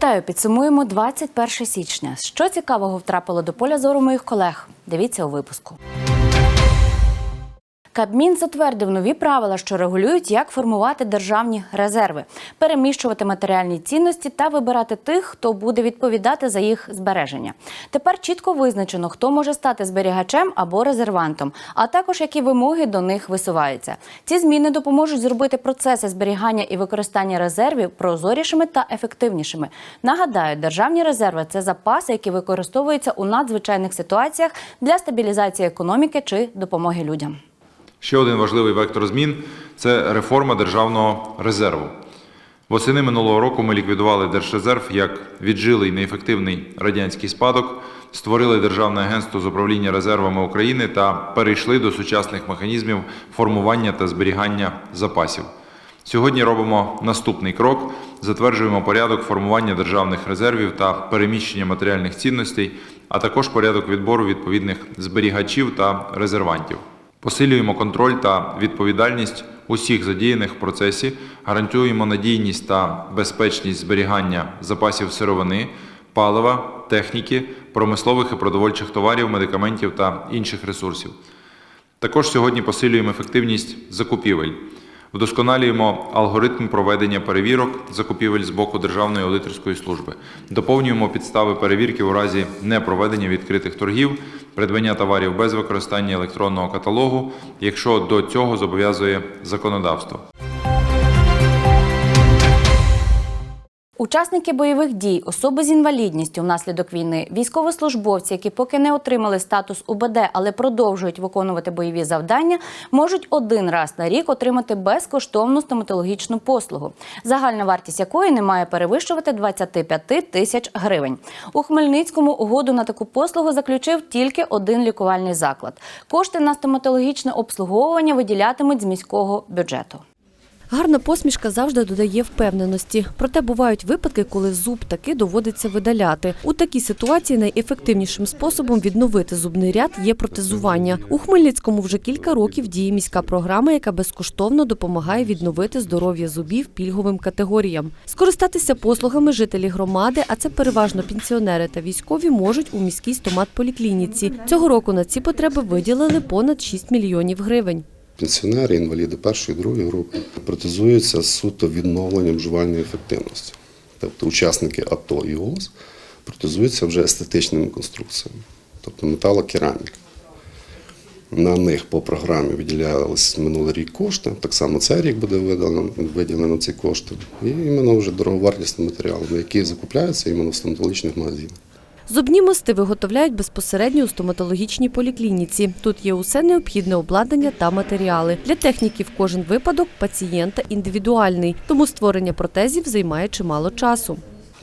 Вітаю! Підсумуємо 21 січня. Що цікавого втрапило до поля зору моїх колег? Дивіться у випуску. Кабмін затвердив нові правила, що регулюють, як формувати державні резерви, переміщувати матеріальні цінності та вибирати тих, хто буде відповідати за їх збереження. Тепер чітко визначено, хто може стати зберігачем або резервантом, а також які вимоги до них висуваються. Ці зміни допоможуть зробити процеси зберігання і використання резервів прозорішими та ефективнішими. Нагадаю, державні резерви це запаси, які використовуються у надзвичайних ситуаціях для стабілізації економіки чи допомоги людям. Ще один важливий вектор змін це реформа державного резерву. Восени минулого року ми ліквідували Держрезерв як віджилий неефективний радянський спадок, створили Державне агентство з управління резервами України та перейшли до сучасних механізмів формування та зберігання запасів. Сьогодні робимо наступний крок: затверджуємо порядок формування державних резервів та переміщення матеріальних цінностей, а також порядок відбору відповідних зберігачів та резервантів. Посилюємо контроль та відповідальність усіх задіяних в процесі, гарантуємо надійність та безпечність зберігання запасів сировини, палива, техніки, промислових і продовольчих товарів, медикаментів та інших ресурсів. Також сьогодні посилюємо ефективність закупівель. Вдосконалюємо алгоритм проведення перевірок закупівель з боку Державної аудиторської служби. Доповнюємо підстави перевірки у разі непроведення відкритих торгів, придбання товарів без використання електронного каталогу, якщо до цього зобов'язує законодавство. Учасники бойових дій, особи з інвалідністю внаслідок війни, військовослужбовці, які поки не отримали статус УБД, але продовжують виконувати бойові завдання, можуть один раз на рік отримати безкоштовну стоматологічну послугу, загальна вартість якої не має перевищувати 25 тисяч гривень. У Хмельницькому угоду на таку послугу заключив тільки один лікувальний заклад. Кошти на стоматологічне обслуговування виділятимуть з міського бюджету. Гарна посмішка завжди додає впевненості. Проте бувають випадки, коли зуб таки доводиться видаляти. У такій ситуації найефективнішим способом відновити зубний ряд є протезування. У Хмельницькому вже кілька років діє міська програма, яка безкоштовно допомагає відновити здоров'я зубів пільговим категоріям. Скористатися послугами жителі громади, а це переважно пенсіонери та військові, можуть у міській стомат-поліклініці. Цього року на ці потреби виділили понад 6 мільйонів гривень. Пенсіонери, інваліди першої, другої групи протезуються суто відновленням жувальної ефективності. Тобто учасники АТО і ООС протезуються вже естетичними конструкціями, тобто металокераміка. На них по програмі виділялись минулий рік кошти. Так само цей рік буде виділено, виділено ці кошти. І іменно вже дороговартісні матеріали, які закупляються іменно в стоматологічних магазинах. Зубні мости виготовляють безпосередньо у стоматологічній поліклініці. Тут є усе необхідне обладнання та матеріали. Для техніків кожен випадок пацієнта індивідуальний, тому створення протезів займає чимало часу.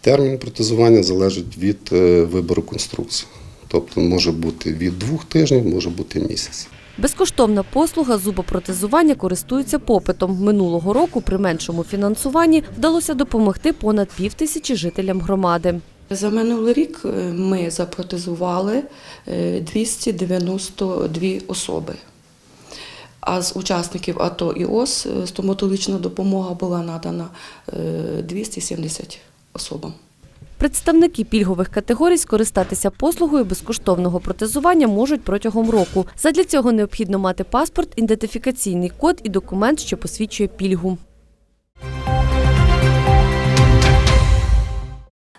Термін протезування залежить від е, вибору конструкції. Тобто може бути від двох тижнів, може бути місяць. Безкоштовна послуга зубопротезування користується попитом. Минулого року при меншому фінансуванні вдалося допомогти понад півтисячі жителям громади. За минулий рік е, ми запротезували е, 292 особи. А з учасників АТО і ОС е, стоматологічна допомога була надана е, 270 особам. Представники пільгових категорій скористатися послугою безкоштовного протезування можуть протягом року. Задля цього необхідно мати паспорт, ідентифікаційний код і документ, що посвідчує пільгу.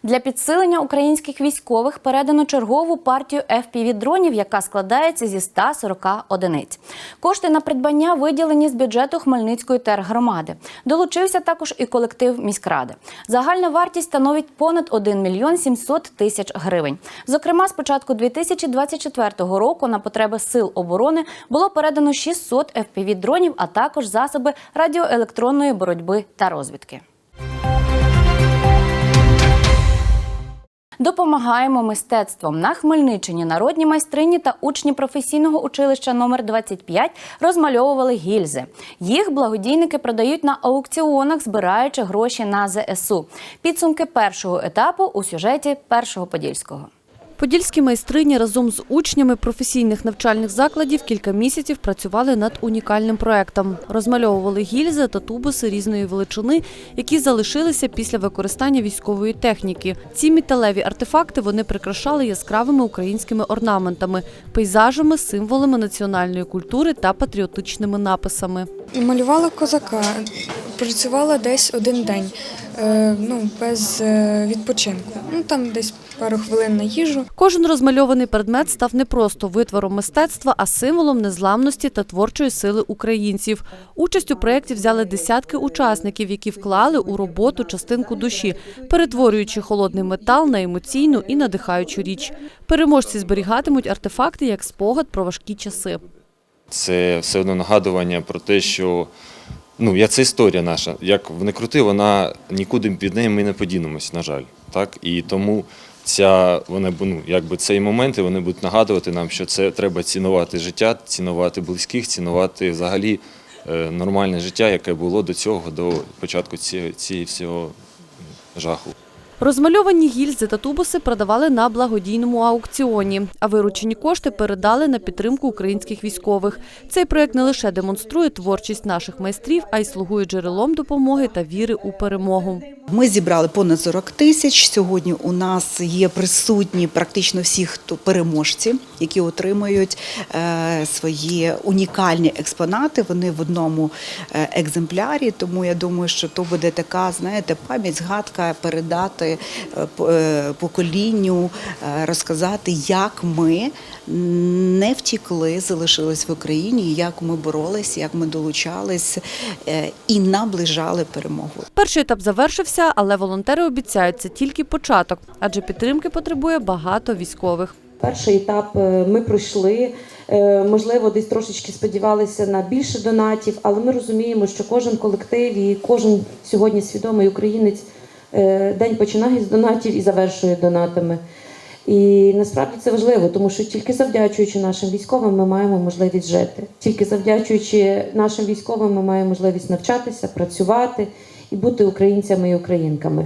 Для підсилення українських військових передано чергову партію FPV-дронів, яка складається зі 140 одиниць. Кошти на придбання виділені з бюджету Хмельницької тергромади. Долучився також і колектив міськради. Загальна вартість становить понад 1 мільйон 700 тисяч гривень. Зокрема, з початку 2024 року на потреби сил оборони було передано 600 FPV-дронів, а також засоби радіоелектронної боротьби та розвідки. Допомагаємо мистецтвом на Хмельниччині. Народні майстрині та учні професійного училища номер 25 розмальовували гільзи. Їх благодійники продають на аукціонах, збираючи гроші на ЗСУ. Підсумки першого етапу у сюжеті першого подільського. Подільські майстрині разом з учнями професійних навчальних закладів кілька місяців працювали над унікальним проектом. Розмальовували гільзи та тубуси різної величини, які залишилися після використання військової техніки. Ці металеві артефакти вони прикрашали яскравими українськими орнаментами, пейзажами, символами національної культури та патріотичними написами. Малювала козака, працювала десь один день, ну, без е, відпочинку. Ну, там десь пару хвилин на їжу. Кожен розмальований предмет став не просто витвором мистецтва, а символом незламності та творчої сили українців. Участь у проєкті взяли десятки учасників, які вклали у роботу частинку душі, перетворюючи холодний метал на емоційну і надихаючу річ. Переможці зберігатимуть артефакти як спогад про важкі часи. Це все одно нагадування про те, що ну, я, це історія наша. Як не крути, вона нікуди від неї ми не подінемось, на жаль. Так? І тому ця, вона, ну, якби цей моменти вони будуть нагадувати нам, що це треба цінувати життя, цінувати близьких, цінувати взагалі е, нормальне життя, яке було до цього, до початку цієї всього жаху. Розмальовані гільзи та тубуси продавали на благодійному аукціоні, а виручені кошти передали на підтримку українських військових. Цей проект не лише демонструє творчість наших майстрів, а й слугує джерелом допомоги та віри у перемогу. Ми зібрали понад 40 тисяч. Сьогодні у нас є присутні практично всі хто переможці, які отримують е, свої унікальні експонати. Вони в одному е, екземплярі. Тому я думаю, що то буде така, знаєте, пам'ять, згадка передати е, е, поколінню, е, розказати, як ми не втікли, залишились в Україні, як ми боролись, як ми долучались і наближали перемогу. Перший етап завершився, але волонтери обіцяють, це тільки початок, адже підтримки потребує багато військових. Перший етап ми пройшли. Можливо, десь трошечки сподівалися на більше донатів, але ми розуміємо, що кожен колектив і кожен сьогодні свідомий українець день починає з донатів і завершує донатами. І насправді це важливо, тому що тільки завдячуючи нашим військовим, ми маємо можливість жити. Тільки завдячуючи нашим військовим, ми маємо можливість навчатися, працювати і бути українцями і українками.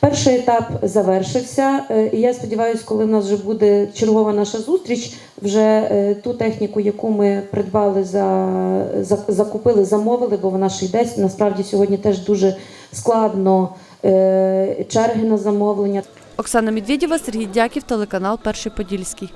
Перший етап завершився, е, і я сподіваюся, коли в нас вже буде чергова наша зустріч, вже е, ту техніку, яку ми придбали за, за закупили, замовили, бо вона ще йде. Насправді сьогодні теж дуже складно е, черги на замовлення. Оксана Медведєва, Сергій Дяків, телеканал Перший Подільський.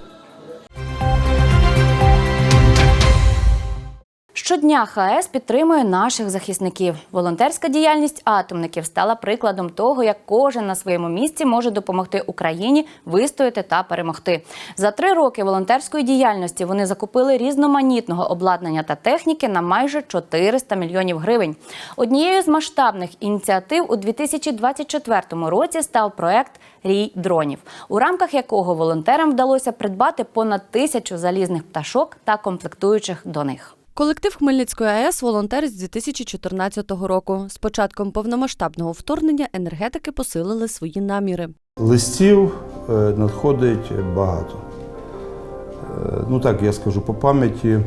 Щодня ХАЕС підтримує наших захисників. Волонтерська діяльність атомників стала прикладом того, як кожен на своєму місці може допомогти Україні вистояти та перемогти. За три роки волонтерської діяльності вони закупили різноманітного обладнання та техніки на майже 400 мільйонів гривень. Однією з масштабних ініціатив у 2024 році став проект Рій дронів, у рамках якого волонтерам вдалося придбати понад тисячу залізних пташок та комплектуючих до них. Колектив Хмельницької АЕС волонтери з 2014 року. З початком повномасштабного вторгнення енергетики посилили свої наміри. Листів е, надходить багато. Е, Ну так, я скажу по пам'яті, е,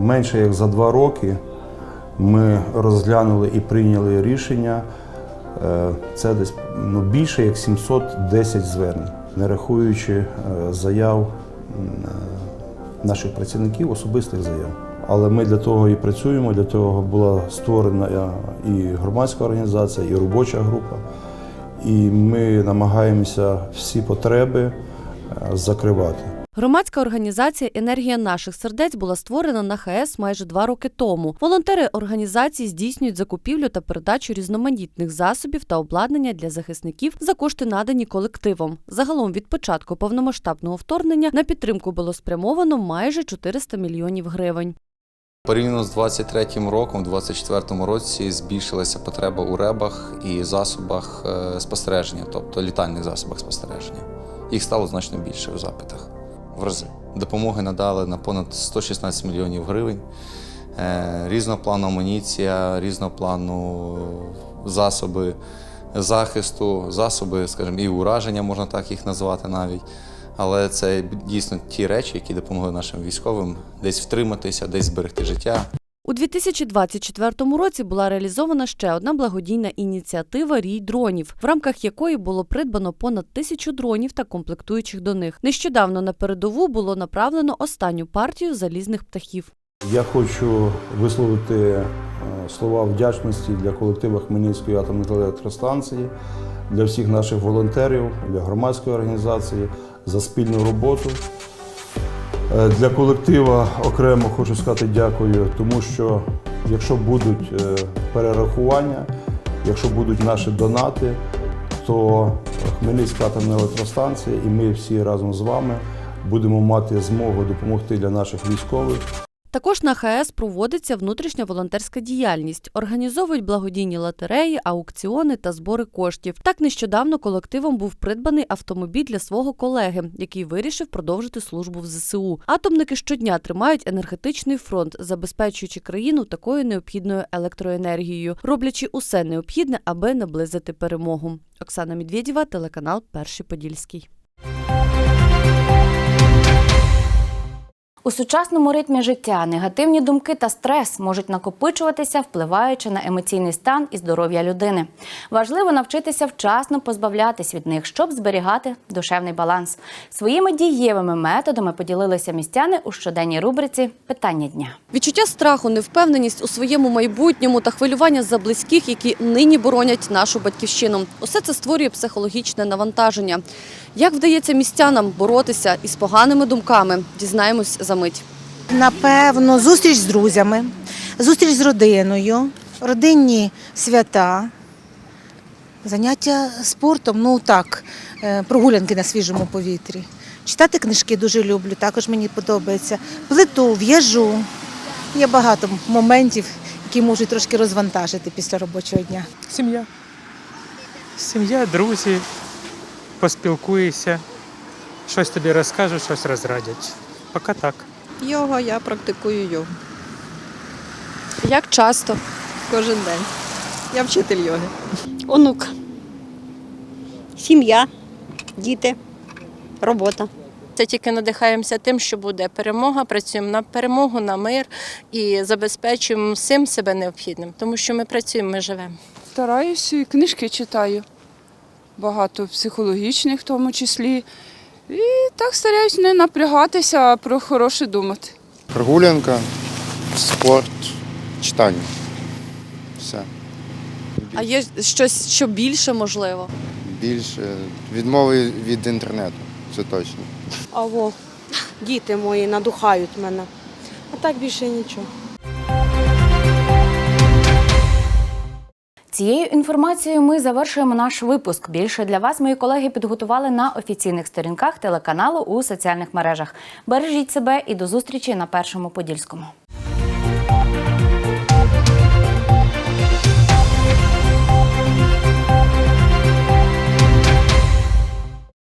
менше як за два роки ми розглянули і прийняли рішення. Це десь ну, більше як 710 звернень, не рахуючи заяв наших працівників, особистих заяв. Але ми для того і працюємо, для того була створена е, і громадська організація, і робоча група. І ми намагаємося всі потреби е, закривати. Громадська організація Енергія наших сердець була створена на ХАЕС майже два роки тому. Волонтери організації здійснюють закупівлю та передачу різноманітних засобів та обладнання для захисників за кошти надані колективом. Загалом від початку повномасштабного вторгнення на підтримку було спрямовано майже 400 мільйонів гривень. Порівняно з 23-м роком, в 24-му році збільшилася потреба у ребах і засобах е, спостереження, тобто літальних засобах спостереження. Їх стало значно більше у запитах в рази. Допомоги надали на понад 116 мільйонів гривень. Е, Різного плану амуніція, різного плану засоби захисту, засоби, скажімо, і ураження, можна так їх назвати навіть. Але це дійсно ті речі, які допомогли нашим військовим десь втриматися, десь зберегти життя. У 2024 році була реалізована ще одна благодійна ініціатива Рій дронів, в рамках якої було придбано понад тисячу дронів та комплектуючих до них. Нещодавно на передову було направлено останню партію залізних птахів. Я хочу висловити е, слова вдячності для колективу Хмельницької атомної електростанції, для всіх наших волонтерів, для громадської організації за спільну роботу. Е, Для колектива окремо хочу сказати дякую, тому що якщо будуть е, перерахування, якщо будуть наші донати, то Хмельницька атомна електростанція і ми всі разом з вами будемо мати змогу допомогти для наших військових. Також на ХАЕС проводиться внутрішня волонтерська діяльність, організовують благодійні лотереї, аукціони та збори коштів. Так нещодавно колективом був придбаний автомобіль для свого колеги, який вирішив продовжити службу в ЗСУ. Атомники щодня тримають енергетичний фронт, забезпечуючи країну такою необхідною електроенергією, роблячи усе необхідне, аби наблизити перемогу. Оксана Медведєва, телеканал Перший Подільський. У сучасному ритмі життя негативні думки та стрес можуть накопичуватися, впливаючи на емоційний стан і здоров'я людини. Важливо навчитися вчасно позбавлятись від них, щоб зберігати душевний баланс. Своїми дієвими методами поділилися містяни у щоденній рубриці Питання дня. Відчуття страху, невпевненість у своєму майбутньому та хвилювання за близьких, які нині боронять нашу батьківщину. Усе це створює психологічне навантаження. Як вдається містянам боротися із поганими думками? Дізнаємось за мить. Напевно, зустріч з друзями, зустріч з родиною, родинні свята, заняття спортом, ну так, е, прогулянки на свіжому повітрі. Читати книжки дуже люблю, також мені подобається. Плиту, в'яжу. Є багато моментів, які можуть трошки розвантажити після робочого дня. Сім'я. Сім'я, друзі, поспілкуєшся, щось тобі розкажуть, щось розрадять. Поки так. Йога, я практикую йогу Як часто? кожен день. Я вчитель йоги. онук, сім'я, діти, робота. Це тільки надихаємося тим, що буде перемога. Працюємо на перемогу, на мир і забезпечуємо всім себе необхідним, тому що ми працюємо, ми живемо. Стараюся і книжки читаю. Багато психологічних в тому числі. І так стараюсь не напрягатися, а про хороше думати. Прогулянка, спорт, читання. Все. А є щось, що більше можливо? Більше відмови від інтернету, це точно. Аво, діти мої надухають мене. А так більше нічого. Цією інформацією ми завершуємо наш випуск. Більше для вас мої колеги підготували на офіційних сторінках телеканалу у соціальних мережах. Бережіть себе і до зустрічі на першому подільському.